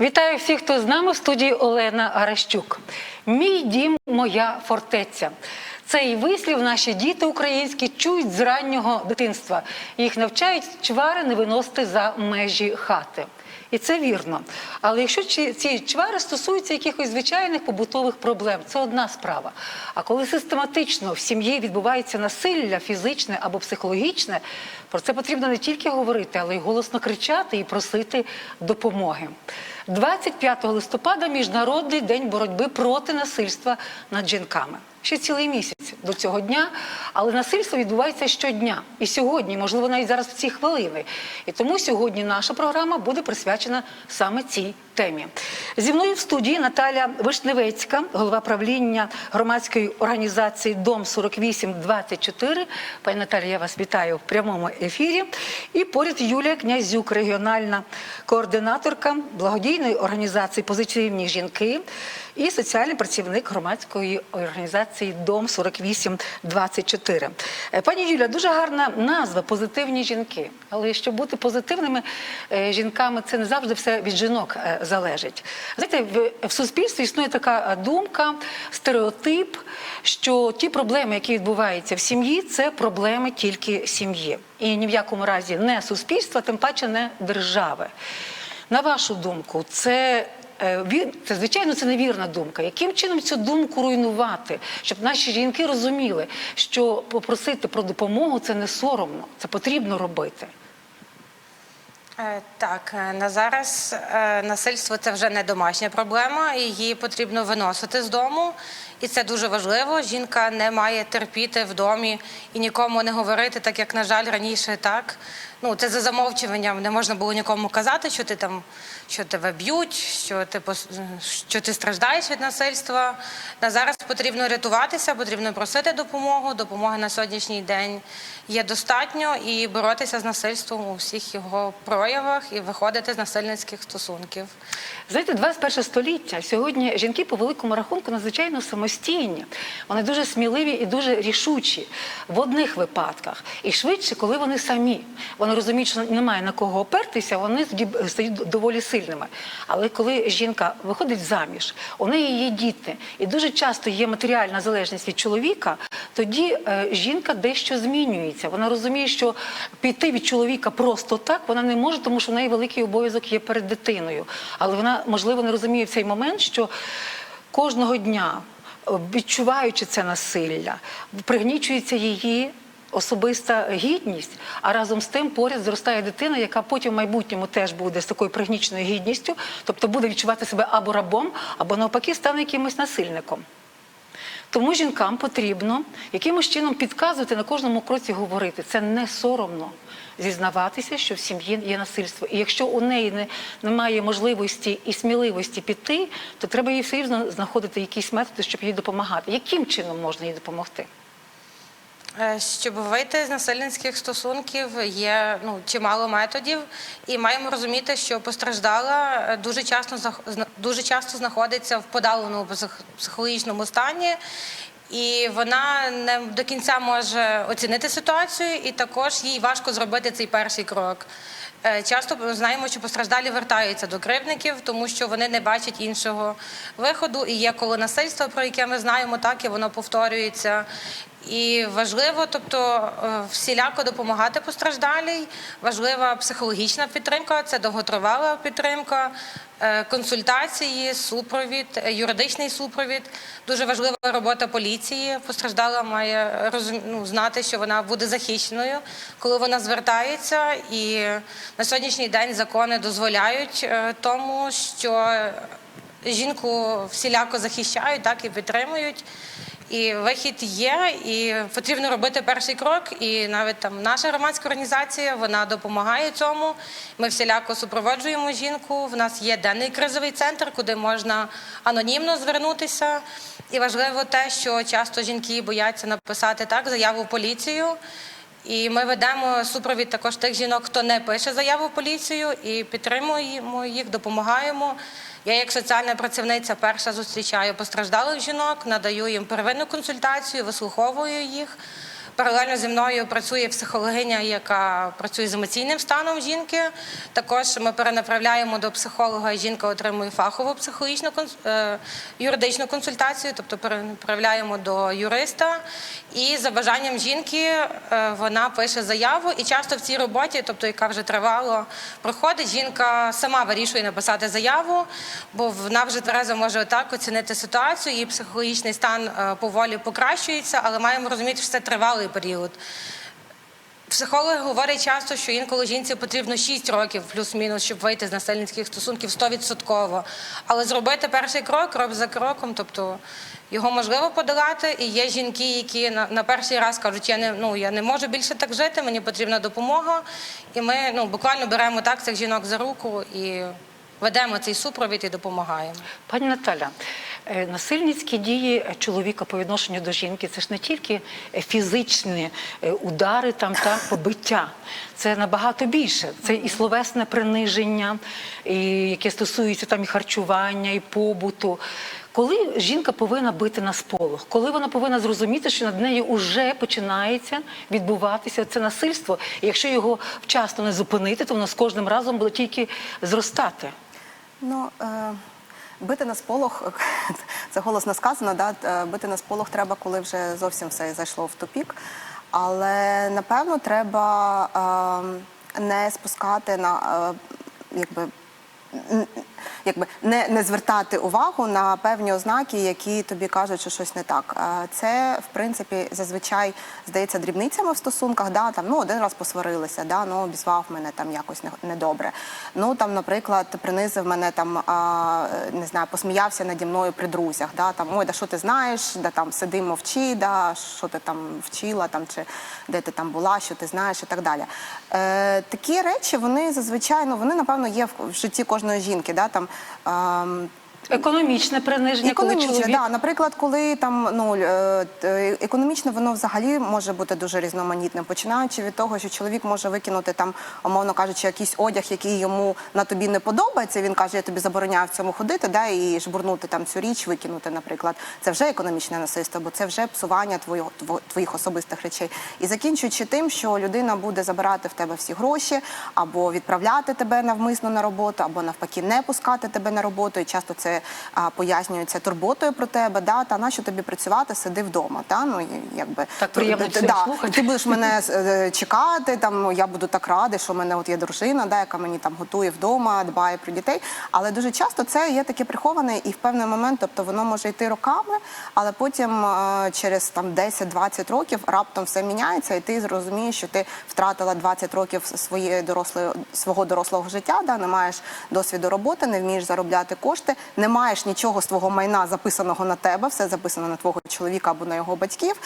Вітаю всіх, хто з нами в студії Олена Арещук. Мій дім, моя фортеця. Цей вислів наші діти українські чують з раннього дитинства. Їх навчають чвари не виносити за межі хати. І це вірно. Але якщо ці чвари стосуються якихось звичайних побутових проблем, це одна справа. А коли систематично в сім'ї відбувається насилля фізичне або психологічне, про це потрібно не тільки говорити, але й голосно кричати і просити допомоги. 25 листопада міжнародний день боротьби проти насильства над жінками. Ще цілий місяць до цього дня, але насильство відбувається щодня. І сьогодні, можливо, навіть зараз в ці хвилини. І тому сьогодні наша програма буде присвячена саме цій темі. Зі мною в студії Наталя Вишневецька, голова правління громадської організації Дом 4824. Пані Наталі, я вас вітаю в прямому ефірі. І поряд Юлія Князюк, регіональна координаторка благодійної організації Позитивні жінки і соціальний працівник громадської організації Дом 4824. Е, Пані Юля, дуже гарна назва позитивні жінки. Але щоб бути позитивними е, жінками, це не завжди все від жінок е, залежить. Знаєте, в, суспільстві існує така е, думка, стереотип, що ті проблеми, які відбуваються в сім'ї, це проблеми тільки сім'ї. І ні в якому разі не суспільства, тим паче не держави. На вашу думку, це Е, Це звичайно це невірна думка. Яким чином цю думку руйнувати, щоб наші жінки розуміли, що попросити про допомогу це не соромно, це потрібно робити. Е, Так, е, на зараз е, насильство це вже не домашня проблема, її потрібно виносити з дому. І це дуже важливо. Жінка не має терпіти в домі і нікому не говорити, так як, на жаль, раніше так. Ну, це за замовчуванням не можна було нікому казати, що ти там, що тебе б'ють, що ти що ти страждаєш від насильства. На зараз потрібно рятуватися, потрібно просити допомогу. Допомоги на сьогоднішній день є достатньо і боротися з насильством у всіх його проявах і виходити з насильницьких стосунків. Знаєте, 21 століття сьогодні жінки по великому рахунку надзвичайно самостійні. Вони дуже сміливі і дуже рішучі в одних випадках. І швидше, коли вони самі. Вони розуміють, що немає на кого опертися, вони стають доволі сильними. Але коли жінка виходить заміж, у неї є діти, і дуже часто є матеріальна залежність від чоловіка, тоді е, жінка дещо змінюється. Вона розуміє, що піти від чоловіка просто так вона не може, тому що в неї великий обов'язок є перед дитиною. Але вона, можливо, не розуміє в цей момент, що кожного дня, відчуваючи це насилля, пригнічується її. Особиста гідність, а разом з тим поряд зростає дитина, яка потім в майбутньому теж буде з такою пригніченою гідністю, тобто буде відчувати себе або рабом, або навпаки стане якимось насильником. Тому жінкам потрібно якимось чином підказувати на кожному кроці говорити. Це не соромно зізнаватися, що в сім'ї є насильство. І якщо у неї не, немає можливості і сміливості піти, то треба їй все знаходити якісь методи, щоб їй допомагати. Яким чином можна їй допомогти? Е, Щоб вийти з насильницьких стосунків, є ну чимало методів, і маємо розуміти, що постраждала е, дуже часто дуже часто знаходиться в подавленому псих- психологічному стані. І вона не до кінця може оцінити ситуацію, і також їй важко зробити цей перший крок. Е, Часто знаємо, що постраждалі вертаються до кривдників, тому що вони не бачать іншого виходу. І є коло насильства, про яке ми знаємо, так і воно повторюється. І важливо, тобто е, всіляко допомагати постраждалій. Важлива психологічна підтримка, це довготривала підтримка, е, консультації, супровід, е, юридичний супровід. Дуже важлива робота поліції. Постраждала має ну, знати, що вона буде захищеною, коли вона звертається. І на сьогоднішній день закони дозволяють тому, що жінку всіляко захищають, так і підтримують. І вихід є, і потрібно робити перший крок. І навіть там наша громадська організація вона допомагає цьому. Ми всіляко супроводжуємо жінку. В нас є денний кризовий центр, куди можна анонімно звернутися. І важливо те, що часто жінки бояться написати так заяву в поліцію. І ми ведемо супровід також тих жінок, хто не пише заяву в поліцію, і підтримуємо їх, допомагаємо. Я, як соціальна працівниця, перша зустрічаю постраждалих жінок, надаю їм первинну консультацію, вислуховую їх. Паралельно зі мною працює психологиня, яка працює з емоційним станом жінки. Також ми перенаправляємо до психолога, і жінка отримує фахову психологічну е, юридичну консультацію, тобто перенаправляємо до юриста. І за бажанням жінки е, вона пише заяву. І часто в цій роботі, тобто яка вже тривало, проходить, жінка сама вирішує написати заяву, бо вона вже тверезо може так оцінити ситуацію. Її психологічний стан е, поволі покращується, але маємо розуміти, що це тривалий період. Психологи говорять часто, що інколи жінці потрібно 6 років плюс-мінус, щоб вийти з насильницьких стосунків 100%. Але зробити перший крок, крок за кроком, тобто його можливо подолати. І є жінки, які на, на перший раз кажуть, я не, ну, я не можу більше так жити, мені потрібна допомога. І ми ну, буквально беремо так цих жінок за руку і ведемо цей супровід і допомагаємо. Пані Наталя, насильницькі дії чоловіка по відношенню до жінки це ж не тільки е, фізичні е, удари, там та побиття. Це набагато більше. Це і словесне приниження, і яке стосується там і харчування, і побуту. Коли жінка повинна бити на сполох, коли вона повинна зрозуміти, що над нею вже починається відбуватися це насильство, і якщо його вчасно не зупинити, то воно з кожним разом буде тільки зростати. Ну, е, бити на сполох, це голосно сказано, да? е, бити на сполох треба, коли вже зовсім все зайшло в тупік. Але напевно треба е, не спускати на е, якби. Якби не, не звертати увагу на певні ознаки, які тобі кажуть, що щось не так. Це в принципі зазвичай здається дрібницями в стосунках. Да, там ну один раз посварилися, да, ну обізвав мене там якось недобре. Ну там, наприклад, принизив мене там, а, не знаю, посміявся наді мною при друзях. Да, там ой, да що ти знаєш, да там сиди, мовчи, да, що ти там вчила, там чи де ти там була, що ти знаєш, і так далі. Е, такі речі вони зазвичай ну, вони напевно є в, житті кожної жінки. Да, там, ем, Економічне приниження, коли чоловік да. Наприклад, коли там ну е, економічно воно взагалі може бути дуже різноманітним, починаючи від того, що чоловік може викинути там, умовно кажучи, якийсь одяг, який йому на тобі не подобається. Він каже, я тобі забороняю в цьому ходити, да, і жбурнути там цю річ, викинути, наприклад. Це вже економічне насильство, бо це вже псування твого тво- твоїх особистих речей. І закінчуючи тим, що людина буде забирати в тебе всі гроші, або відправляти тебе навмисно на роботу, або навпаки не пускати тебе на роботу. І часто це а, пояснюється турботою про тебе. Да, та нащо тобі працювати, сиди вдома. Та ну якби Так приємно да, слухати. Ти будеш мене е, чекати. Там ну, я буду так радий, що в мене от є дружина, да, яка мені там готує вдома, дбає про дітей. Але дуже часто це є таке приховане, і в певний момент, тобто воно може йти роками, але потім е, через там 10-20 років раптом все міняється, і ти зрозумієш, що ти втратила 20 років своєї дорослої свого дорослого життя, да, не маєш досвіду роботи, не вмієш заробляти кошти, не маєш нічого з твого майна записаного на тебе, все записано на твого чоловіка або на його батьків.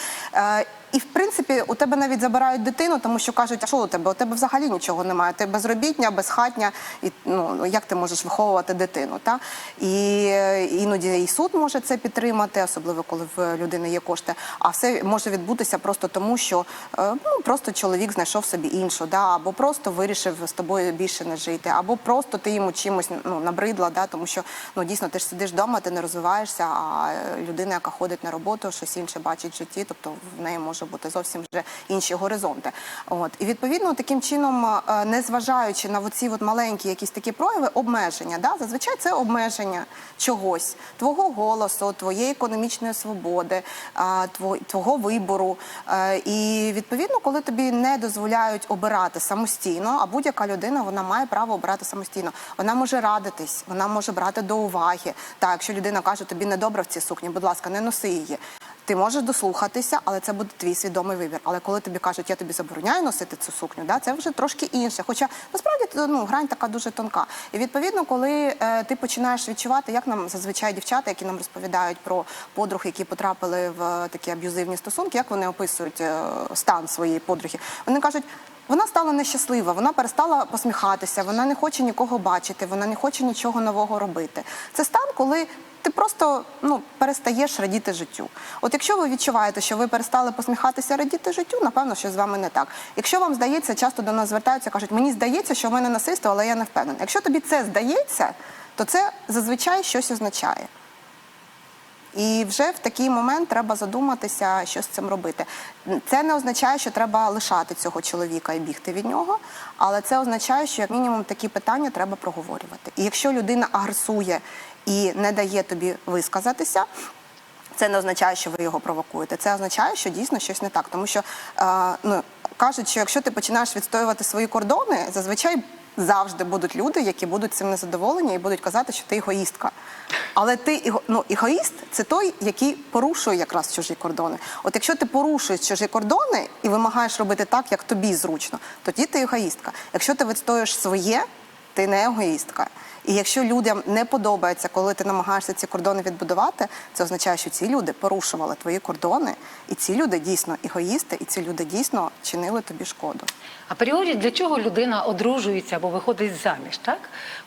І в принципі у тебе навіть забирають дитину, тому що кажуть, а що у тебе? У тебе взагалі нічого немає. Ти безробітня, безхатня, і ну як ти можеш виховувати дитину? Та і е, іноді і суд може це підтримати, особливо коли в людини є кошти. А все може відбутися просто тому, що е, ну просто чоловік знайшов собі іншу, да, або просто вирішив з тобою більше не жити, або просто ти йому чимось ну набридла, да, тому що ну дійсно ти ж сидиш вдома, ти не розвиваєшся. А е, людина, яка ходить на роботу, щось інше бачить в житті, тобто в неї може бути зовсім вже інші горизонти. От і відповідно таким чином, е, незважаючи на оці маленькі якісь такі прояви, обмеження, да, зазвичай це обмеження чогось, твого голосу, твоєї економічної свободи, а, твого вибору. Е, І відповідно, коли тобі не дозволяють обирати самостійно, а будь-яка людина вона має право обирати самостійно. Вона може радитись, вона може брати до уваги. Так, якщо людина каже, тобі недобре в цій сукні, будь ласка, не носи її. Ти можеш дослухатися, але це буде твій свідомий вибір. Але коли тобі кажуть, я тобі забороняю носити цю сукню, да, це вже трошки інше. Хоча насправді ну, грань така дуже тонка. І відповідно, коли е, ти починаєш відчувати, як нам зазвичай дівчата, які нам розповідають про подруг, які потрапили в е, такі аб'юзивні стосунки, як вони описують е, стан своєї подруги, вони кажуть. Вона стала нещаслива, вона перестала посміхатися, вона не хоче нікого бачити, вона не хоче нічого нового робити. Це стан, коли ти просто ну перестаєш радіти життю. От якщо ви відчуваєте, що ви перестали посміхатися, радіти життю, напевно, що з вами не так. Якщо вам здається, часто до нас звертаються, кажуть, мені здається, що в мене насильство, але я не впевнена. Якщо тобі це здається, то це зазвичай щось означає. І вже в такий момент треба задуматися, що з цим робити. Це не означає, що треба лишати цього чоловіка і бігти від нього, але це означає, що як мінімум такі питання треба проговорювати. І якщо людина агресує і не дає тобі висказатися. Це не означає, що ви його провокуєте. Це означає, що дійсно щось не так. Тому що е, ну, кажуть, що якщо ти починаєш відстоювати свої кордони, зазвичай завжди будуть люди, які будуть цим незадоволені і будуть казати, що ти егоїстка. Але ти ну, егоїст це той, який порушує якраз чужі кордони. От якщо ти порушуєш чужі кордони і вимагаєш робити так, як тобі зручно, тоді ти егоїстка. Якщо ти відстоюєш своє, ти не егоїстка. І якщо людям не подобається, коли ти намагаєшся ці кордони відбудувати, це означає, що ці люди порушували твої кордони, і ці люди дійсно егоїсти, і ці люди дійсно чинили тобі шкоду. Апріорі для чого людина одружується або виходить заміж? Так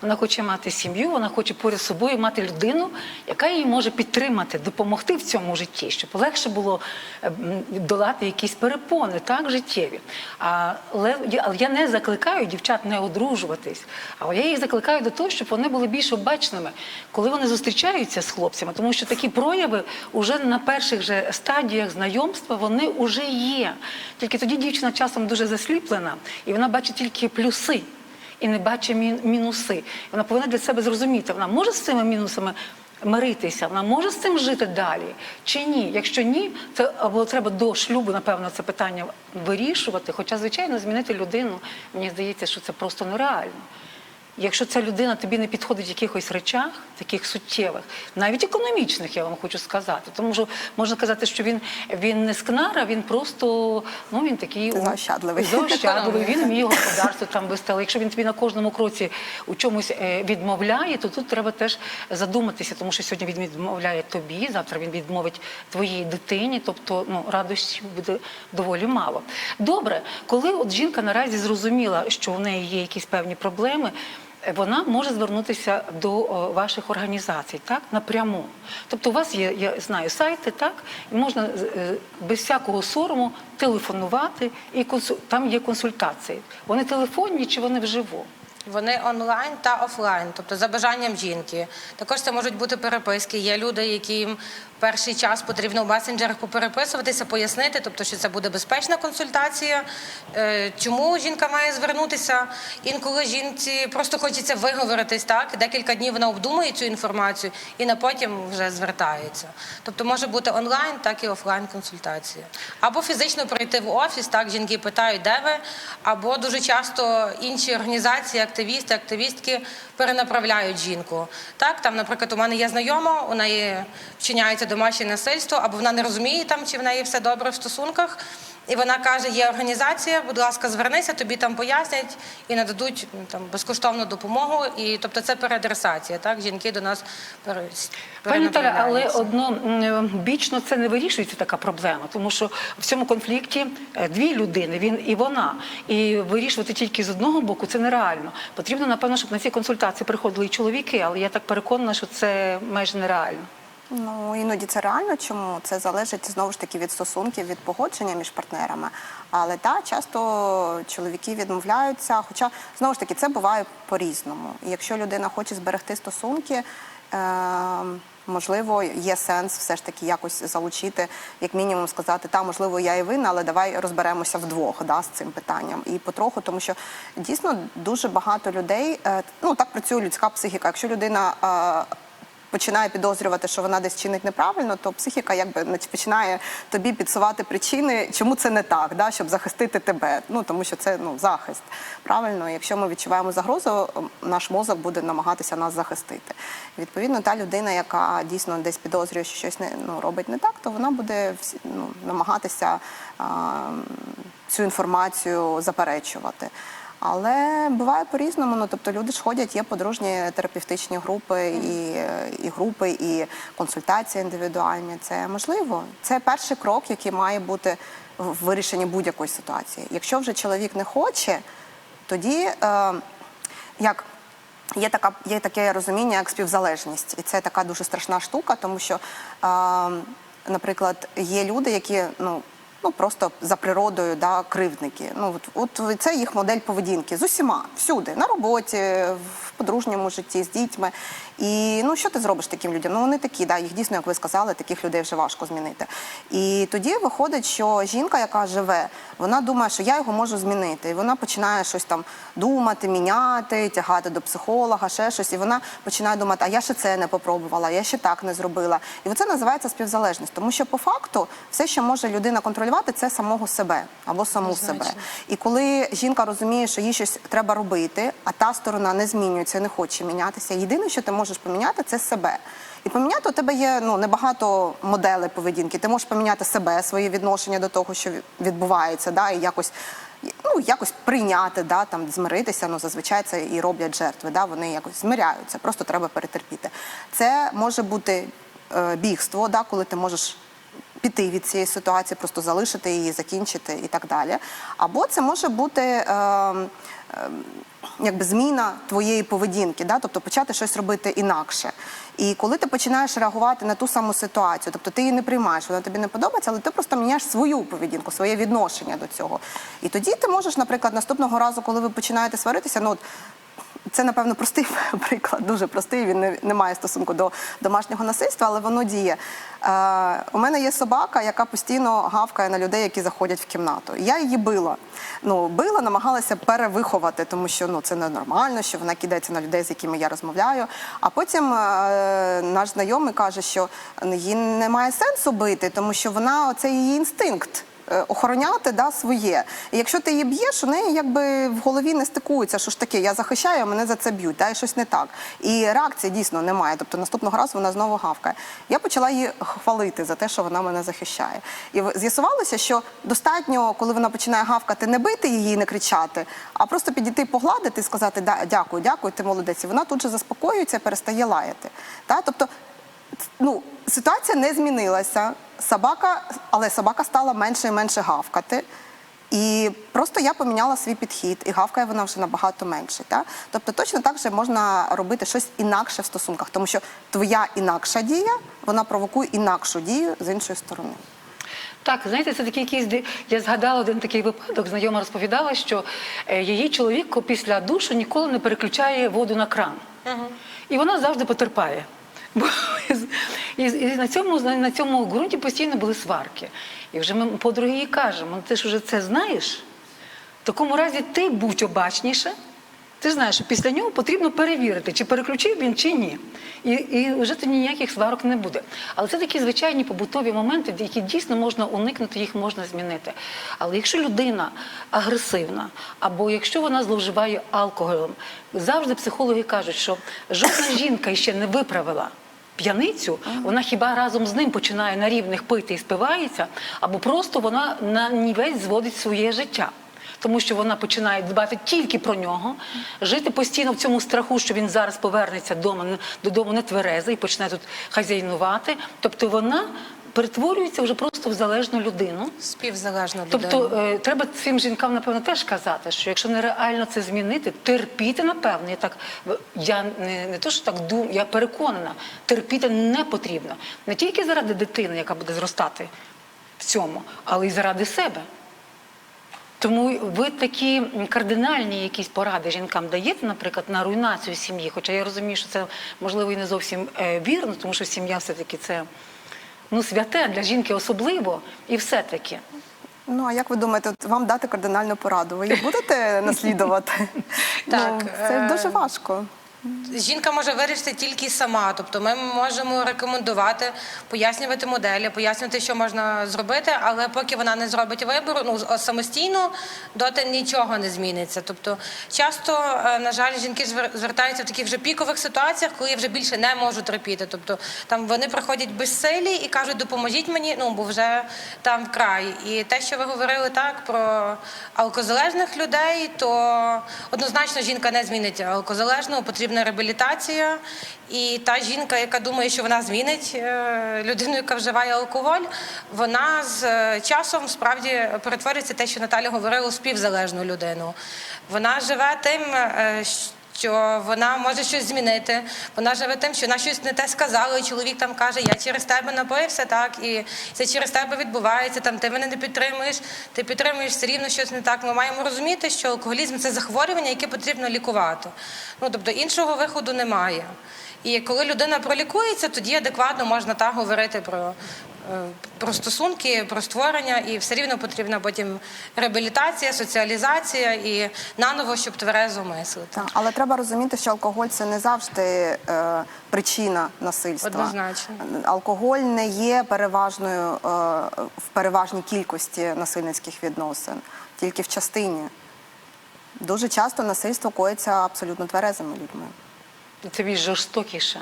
вона хоче мати сім'ю, вона хоче поряд собою мати людину, яка її може підтримати, допомогти в цьому житті, щоб легше було е, долати якісь перепони, так життєві. Але я- не закликаю дівчат не одружуватись, але я їх закликаю до того, щоб вони були більш обачними, коли вони зустрічаються з хлопцями, тому що такі прояви уже на перших же стадіях знайомства вони вже є. Тільки тоді дівчина часом дуже засліплена, і вона бачить тільки плюси. І не бачить мі- мінуси. Вона повинна для себе зрозуміти, вона може з цими мінусами миритися, вона може з цим жити далі чи ні. Якщо ні, то або треба до шлюбу, напевно, це питання вирішувати. Хоча, звичайно, змінити людину, мені здається, що це просто нереально. Якщо ця людина тобі не підходить в якихось речах, таких суттєвих, навіть економічних, я вам хочу сказати, тому що можна казати, що він, він не скнара, він просто ну він такий Заощадливий. заощадливий. Він вміє господарство там вести. Але якщо він тобі на кожному кроці у чомусь е, відмовляє, то тут треба теж задуматися, тому що сьогодні він відмовляє тобі, завтра він відмовить твоїй дитині, тобто ну радості буде доволі мало. Добре, коли от жінка наразі зрозуміла, що в неї є якісь певні проблеми. Е, Вона може звернутися до ваших організацій, так напряму. Тобто, у вас є, я знаю, сайти, так і можна е, без всякого сорому телефонувати, і консу... там є консультації. Вони телефонні чи вони вживу? Вони онлайн та офлайн, тобто за бажанням жінки. Також це можуть бути переписки. Є люди, яким перший час потрібно в месенджерах попереписуватися, пояснити, тобто, що це буде безпечна консультація. е, Чому жінка має звернутися? Інколи жінці просто хочеться виговоритись, так декілька днів вона обдумує цю інформацію і на потім вже звертається. Тобто може бути онлайн, так і офлайн консультація. Або фізично прийти в офіс, так жінки питають, де ви, або дуже часто інші організації, активісти, активістки перенаправляють жінку. Так, там, наприклад, у мене є знайома, у неї вчиняється домашнє насильство, або вона не розуміє там, чи в неї все добре в стосунках. І вона каже: є організація, будь ласка, звернися, тобі там пояснять і нададуть там безкоштовну допомогу. І тобто це переадресація. Так, жінки до нас. Пані Наталя, але однобічно це не вирішується така проблема, тому що в цьому конфлікті е, дві людини, він і вона. І вирішувати тільки з одного боку це нереально. Потрібно, напевно, щоб на ці консультації приходили і чоловіки, але я так переконана, що це майже нереально. Ну іноді це реально. Чому це залежить знову ж таки від стосунків, від погодження між партнерами. Але так, часто чоловіки відмовляються. Хоча знову ж таки це буває по-різному. І якщо людина хоче зберегти стосунки. Е- Можливо, є сенс все ж таки якось залучити, як мінімум сказати, та можливо, я і винна, але давай розберемося вдвох да, з цим питанням. І потроху, тому що дійсно дуже багато людей, е, ну так працює людська психіка. Якщо людина е, починає підозрювати, що вона десь чинить неправильно, то психіка якби нач- починає тобі підсувати причини, чому це не так, да, щоб захистити тебе. Ну тому що це ну захист. Правильно, якщо ми відчуваємо загрозу, наш мозок буде намагатися нас захистити. Відповідно, та людина, яка дійсно десь підозрює, що щось не ну робить не так, то вона буде ну, намагатися а, цю інформацію заперечувати. Але буває по-різному. Ну тобто люди ж ходять, є подружні терапевтичні групи, і, і групи, і консультації індивідуальні. Це можливо. Це перший крок, який має бути в вирішенні будь-якої ситуації. Якщо вже чоловік не хоче, тоді е, як. Є така, є таке розуміння, як співзалежність, і це така дуже страшна штука, тому що, е, наприклад, є люди, які ну ну просто за природою да, кривдники. Ну от, от це їх модель поведінки з усіма, всюди, на роботі, в подружньому житті, з дітьми. І ну що ти зробиш таким людям? Ну вони такі, да, їх дійсно, як ви сказали, таких людей вже важко змінити. І тоді виходить, що жінка, яка живе, вона думає, що я його можу змінити. І вона починає щось там думати, міняти, тягати до психолога, ще щось. І вона починає думати, а я ще це не попробувала, я ще так не зробила. І це називається співзалежність, тому що по факту все, що може людина контролювати, це самого себе або саму себе. І коли жінка розуміє, що їй щось треба робити, а та сторона не змінюється, не хоче мінятися. Єдине, що ти можеш поміняти, це себе. І поміняти у тебе є ну небагато моделей поведінки. Ти можеш поміняти себе, своє відношення до того, що відбувається, да, і якось. Ну, якось прийняти, да, там, змиритися, ну, зазвичай це і роблять жертви, да, вони якось змиряються, просто треба перетерпіти. Це може бути е, бігство, да, коли ти можеш піти від цієї ситуації, просто залишити її, закінчити і так далі. Або це може бути е, е, якби зміна твоєї поведінки, да? тобто почати щось робити інакше. І коли ти починаєш реагувати на ту саму ситуацію, тобто ти її не приймаєш, вона тобі не подобається, але ти просто міняєш свою поведінку, своє відношення до цього. І тоді ти можеш, наприклад, наступного разу, коли ви починаєте сваритися, ну от це, напевно, простий приклад, дуже простий. Він не, не має стосунку до домашнього насильства, але воно діє. Е, у мене є собака, яка постійно гавкає на людей, які заходять в кімнату. Я її била. Ну, била, намагалася перевиховати, тому що ну, це ненормально, що вона кидається на людей, з якими я розмовляю. А потім е, наш знайомий каже, що їй немає сенсу бити, тому що вона це її інстинкт охороняти да, своє. І якщо ти її б'єш, у неї якби в голові не стикується, що ж таке, я захищаю, а мене за це б'ють, да, і щось не так. І реакції дійсно немає. Тобто наступного разу вона знову гавкає. Я почала її хвалити за те, що вона мене захищає. І з'ясувалося, що достатньо, коли вона починає гавкати, не бити її, не кричати, а просто підійти погладити і сказати «Да, дякую, дякую, ти молодець. І вона тут же заспокоюється, перестає лаяти. Тобто ну, ситуація не змінилася. Собака, але собака стала менше і менше гавкати. І просто я поміняла свій підхід, і гавкає вона вже набагато менше. Та? Тобто точно так же можна робити щось інакше в стосунках, тому що твоя інакша дія вона провокує інакшу дію з іншої сторони. Так, знаєте, це такий якийсь я згадала один такий випадок. Знайома розповідала, що е, її чоловік після душу ніколи не переключає воду на кран. І вона завжди потерпає. Бо і, і на цьому на цьому ґрунті постійно були сварки. І вже ми подруги їй кажемо: «Ну, ти ж вже це знаєш. В такому разі ти будь обачніше. Ти знаєш, що після нього потрібно перевірити, чи переключив він, чи ні. І, і вже тоді ніяких сварок не буде. Але це такі звичайні побутові моменти, які дійсно можна уникнути, їх можна змінити. Але якщо людина агресивна, або якщо вона зловживає алкоголем, завжди психологи кажуть, що жодна жінка ще не виправила. П'яницю, вона хіба разом з ним починає на рівних пити і спивається, або просто вона на нівець зводить своє життя тому що вона починає дбати тільки про нього, жити постійно в цьому страху, що він зараз повернеться додому не тверезий і почне тут хазяйнувати. Тобто вона перетворюється вже просто в залежну людину. Співзалежна людина. Тобто е, треба цим жінкам, напевно, теж казати, що якщо нереально це змінити, терпіти, напевно, я так я не, не то, що так думаю, я переконана, терпіти не потрібно не тільки заради дитини, яка буде зростати в цьому, але й заради себе. Тому ви такі кардинальні якісь поради жінкам даєте, наприклад, на руйнацію сім'ї. Хоча я розумію, що це можливо і не зовсім е, вірно, тому що сім'я все-таки це ну, святе для жінки особливо, і все-таки. Ну а як ви думаєте, от вам дати кардинальну пораду? Ви її будете наслідувати? Так, ну, це е, дуже важко. Жінка може вирішити тільки сама. Тобто ми можемо рекомендувати, пояснювати моделі, пояснювати, що можна зробити, але поки вона не зробить вибору, ну самостійно, доти нічого не зміниться. Тобто, часто, е, на жаль, жінки звертаються в таких вже пікових ситуаціях, коли вже більше не можу терпіти. Тобто там вони приходять безсилі і кажуть, допоможіть мені, ну бо вже там вкрай. І те, що ви говорили так про алкозалежних людей, то однозначно жінка не змінить алкозалежного, потрібна реабілітація. І та жінка, яка думає, що вона змінить е, людину, яка вживає алкоголь, вона з е, часом справді перетворюється те, що Наталя говорила, у співзалежну людину. Вона живе тим, е, щ- що вона може щось змінити. Вона живе тим, що вона щось не те сказала, і чоловік там каже, я через тебе напився, так, і це через тебе відбувається, там ти мене не підтримуєш, ти підтримуєш все рівно щось не так. Ми маємо розуміти, що алкоголізм це захворювання, яке потрібно лікувати. Ну тобто іншого виходу немає. І коли людина пролікується, тоді адекватно можна так говорити про, про стосунки, про створення, і все рівно потрібна потім реабілітація, соціалізація і наново, щоб тверезо мислити. Так, але треба розуміти, що алкоголь це не завжди е, причина насильства. Однозначно. Алкоголь не є переважною е, в переважній кількості насильницьких відносин, тільки в частині. Дуже часто насильство коїться абсолютно тверезими людьми. це більш жорстокіше.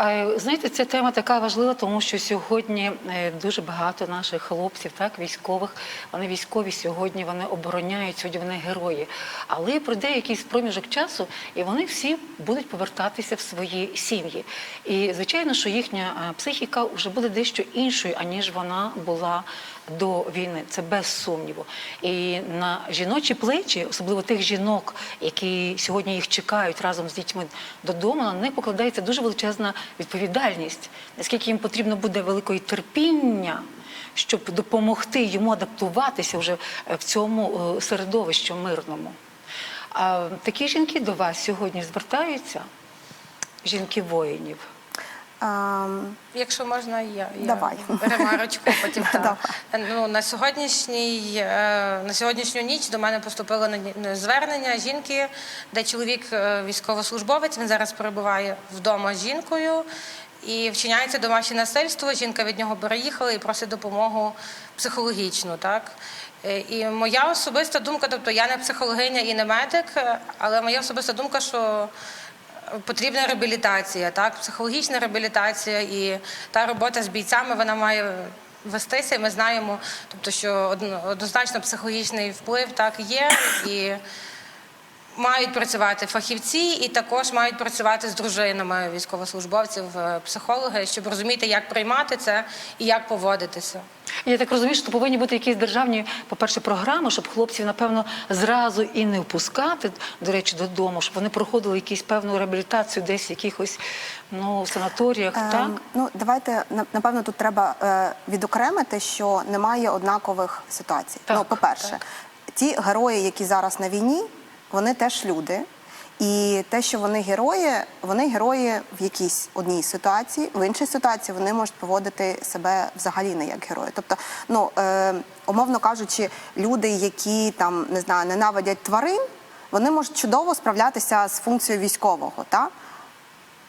А, Знаєте, ця тема така важлива, тому що сьогодні е, дуже багато наших хлопців, так, військових, вони військові сьогодні, вони обороняють, сьогодні вони герої. Але пройде якийсь проміжок часу, і вони всі будуть повертатися в свої сім'ї. І звичайно, що їхня е, психіка вже буде дещо іншою, аніж вона була до війни. Це без сумніву. І на жіночі плечі, особливо тих жінок, які сьогодні їх чекають разом з дітьми додому, на них покладається дуже величезна відповідальність. Наскільки їм потрібно буде великої терпіння, щоб допомогти йому адаптуватися вже е, в цьому е, середовищі мирному. А такі жінки до вас сьогодні звертаються, жінки воїнів. Якщо можна, я, я Давай. ремарочку потім. так. Ну, на, сьогоднішній, е, на сьогоднішню ніч до мене поступило звернення жінки, де чоловік е, військовослужбовець, він зараз перебуває вдома з жінкою. І вчиняється домашнє насильство. Жінка від нього переїхала і просить допомогу психологічну. Так? Е, І моя особиста думка, тобто я не психологиня і не медик, але моя особиста думка, що Потрібна реабілітація, так, психологічна реабілітація і та робота з бійцями вона має вестися. Ми знаємо, тобто, що однозначно психологічний вплив так є, і мають працювати фахівці, і також мають працювати з дружинами військовослужбовців, е, психологи, щоб розуміти, як приймати це і як поводитися. Я так розумію, що повинні бути якісь державні, по-перше, програми, щоб хлопців, напевно, зразу і не впускати, до речі, додому, щоб вони проходили якусь певну реабілітацію десь в якихось ну, санаторіях, Ем, так? Ну, давайте на- напевно тут треба е, відокремити, що немає однакових ситуацій. Так, ну, по-перше, ті герої, які зараз на війні, вони теж люди. І те, що вони герої, вони герої в якійсь одній ситуації, в іншій ситуації вони можуть поводити себе взагалі не як герої. Тобто, ну е, умовно кажучи, люди, які там не знаю, ненавидять тварин, вони можуть чудово справлятися з функцією військового. Та?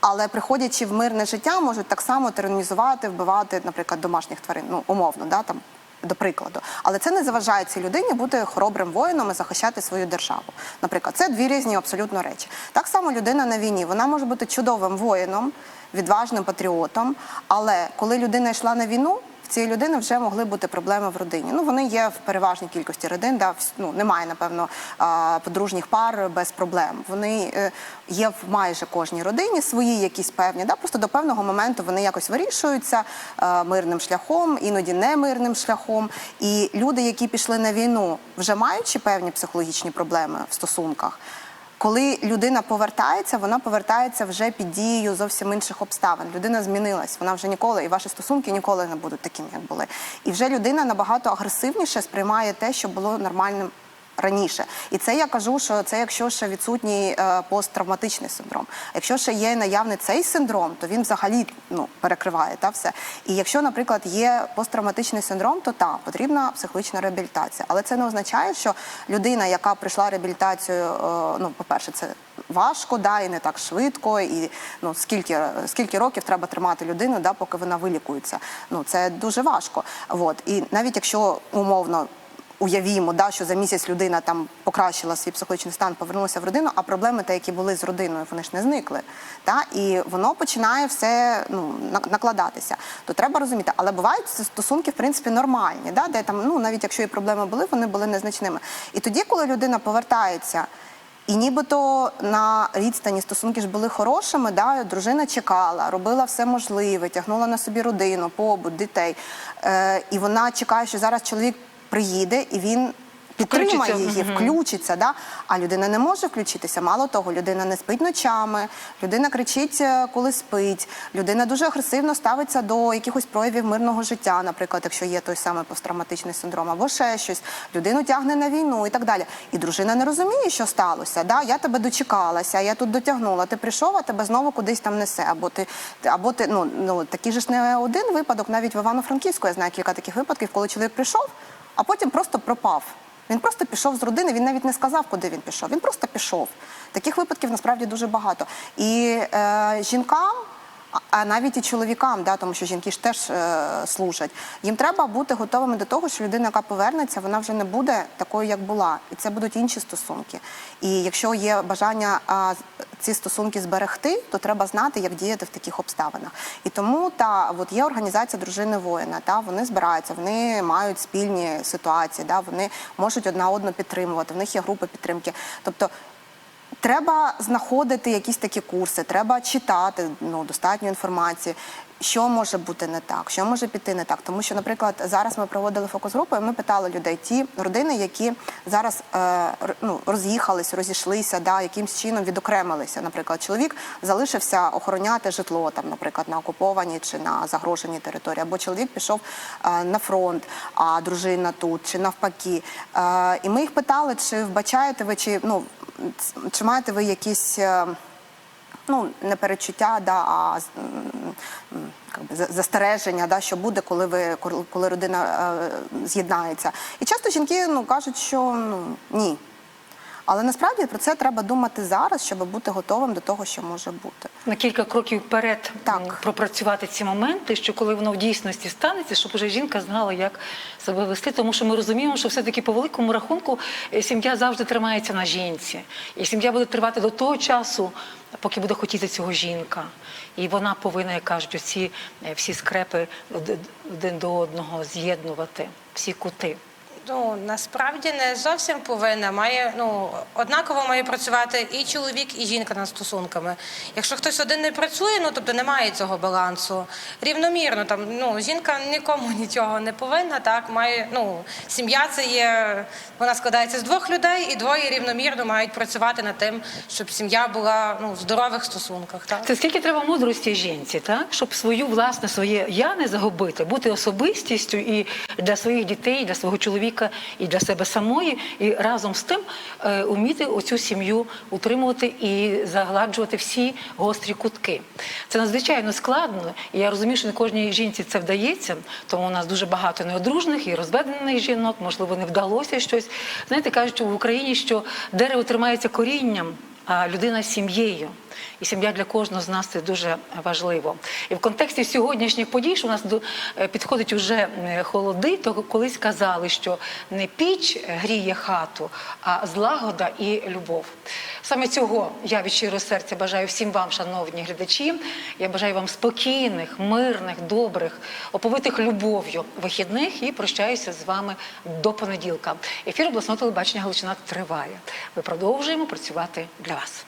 Але приходячи в мирне життя, можуть так само тиранізувати, вбивати, наприклад, домашніх тварин, ну умовно, да, там, до прикладу. Але це не заважає цій людині бути хоробрим воїном і захищати свою державу. Наприклад, це дві різні абсолютно речі. Так само людина на війні, вона може бути чудовим воїном, відважним патріотом. Але коли людина йшла на війну, цієї людини вже могли бути проблеми в родині. Ну вони є в переважній кількості родин, да, ну, немає, напевно, подружніх пар без проблем. Вони е, є в майже кожній родині свої якісь певні, да, просто до певного моменту вони якось вирішуються е, мирним шляхом, іноді не мирним шляхом. І люди, які пішли на війну, вже маючи певні психологічні проблеми в стосунках. Коли людина повертається, вона повертається вже під дією зовсім інших обставин. Людина змінилась, вона вже ніколи, і ваші стосунки ніколи не будуть такими, як були. І вже людина набагато агресивніше сприймає те, що було нормальним раніше. І це я кажу, що це якщо ще відсутній е, посттравматичний синдром. Якщо ще є наявний цей синдром, то він взагалі ну, перекриває та все. І якщо, наприклад, є посттравматичний синдром, то так, потрібна психологічна реабілітація. Але це не означає, що людина, яка прийшла реабілітацію, е, ну, по-перше, це важко, да, і не так швидко, і ну скільки, скільки років треба тримати людину, да, поки вона вилікується. Ну це дуже важко. От. І навіть якщо умовно уявімо, да, що за місяць людина там покращила свій психологічний стан, повернулася в родину, а проблеми, та, які були з родиною, вони ж не зникли. Та? І воно починає все ну, накладатися. То треба розуміти, але бувають стосунки, в принципі, нормальні, да, де там, ну, навіть якщо і проблеми були, вони були незначними. І тоді, коли людина повертається. І нібито на відстані стосунки ж були хорошими, да? дружина чекала, робила все можливе, тягнула на собі родину, побут, дітей. Е, і вона чекає, що зараз чоловік приїде і він підтримає її, включиться. Да? А людина не може включитися. Мало того, людина не спить ночами, людина кричить, е, коли спить, людина дуже агресивно ставиться до якихось проявів мирного життя, наприклад, якщо є той самий посттравматичний синдром, або ще щось, людину тягне на війну і так далі. І дружина не розуміє, що сталося. Да? Я тебе дочекалася, я тут дотягнула. Ти прийшов, а тебе знову кудись там несе. Або ти, або ти ну, ну такий же ж не один випадок, навіть в Івано-Франківську я знаю кілька таких випадків, коли чоловік прийшов, а потім просто пропав. Він просто пішов з родини, він навіть не сказав, куди він пішов. Він просто пішов. Таких випадків насправді дуже багато. І е, жінкам, а- навіть і чоловікам, да, тому що жінки ж теж е, служать, їм треба бути готовими до того, що людина, яка повернеться, вона вже не буде такою, як була. І це будуть інші стосунки. І якщо є бажання а, ці стосунки зберегти, то треба знати, як діяти в таких обставинах. І тому та от є організація дружини воїна. Та вони збираються, вони мають спільні ситуації, да, вони можуть одна одну підтримувати. В них є групи підтримки. Тобто Треба знаходити якісь такі курси, треба читати ну, достатньо інформації, що може бути не так, що може піти не так. Тому що, наприклад, зараз ми проводили фокус-групи, і ми питали людей, ті родини, які зараз е, ну, роз'їхались, розійшлися, да, якимсь чином відокремилися. Наприклад, чоловік залишився охороняти житло, там, наприклад, на окупованій чи на загроженій території, або чоловік пішов е, на фронт, а дружина тут, чи навпаки. Е, і ми їх питали, чи вбачаєте ви, чи ну чи маєте ви якісь е, ну, не перечуття, да, а би, застереження, да, що буде, коли ви коли- коли родина е, з'єднається. І часто жінки ну, кажуть, що ну, ні. Але насправді про це треба думати зараз, щоб бути готовим до того, що може бути. на кілька кроків вперед Так. пропрацювати ці моменти, що коли воно в дійсності станеться, щоб уже жінка знала, як себе вести, тому що ми розуміємо, що все-таки по великому рахунку е, сім'я завжди тримається на жінці, і сім'я буде тривати до того часу, поки буде хотіти цього жінка. І вона повинна, як кажуть, оці е, всі скрепи один до одного з'єднувати, всі кути. Ну насправді не зовсім повинна. Має ну однаково має працювати і чоловік, і жінка над стосунками. Якщо хтось один не працює, ну тобто немає цього балансу. Рівномірно там ну жінка нікому нічого не повинна. Так має ну сім'я це є. Вона складається з двох людей, і двоє рівномірно мають працювати над тим, щоб сім'я була ну в здорових стосунках. Так Це скільки треба мудрості жінці, так? щоб свою власне своє я не загубити, бути особистістю і для своїх дітей, і для свого чоловіка, і для себе самої, і разом з тим е, уміти оцю сім'ю утримувати і загладжувати всі гострі кутки. Це надзвичайно складно, і я розумію, що не кожній жінці це вдається, тому у нас дуже багато неодружних і розведених жінок, можливо, не вдалося щось. Знаєте, кажуть в Україні, що дерево тримається корінням а людина сім'єю. І сім'я для кожного з нас це дуже важливо. І в контексті сьогоднішніх подій, що у нас е, підходить уже холоди, то колись казали, що не піч гріє хату, а злагода і любов. Саме цього я від щирого серця бажаю всім вам, шановні глядачі. Я бажаю вам спокійних, мирних, добрих, оповитих любов'ю вихідних і прощаюся з вами до понеділка. Ефір обласного телебачення Галичина триває. Ми продовжуємо працювати для вас.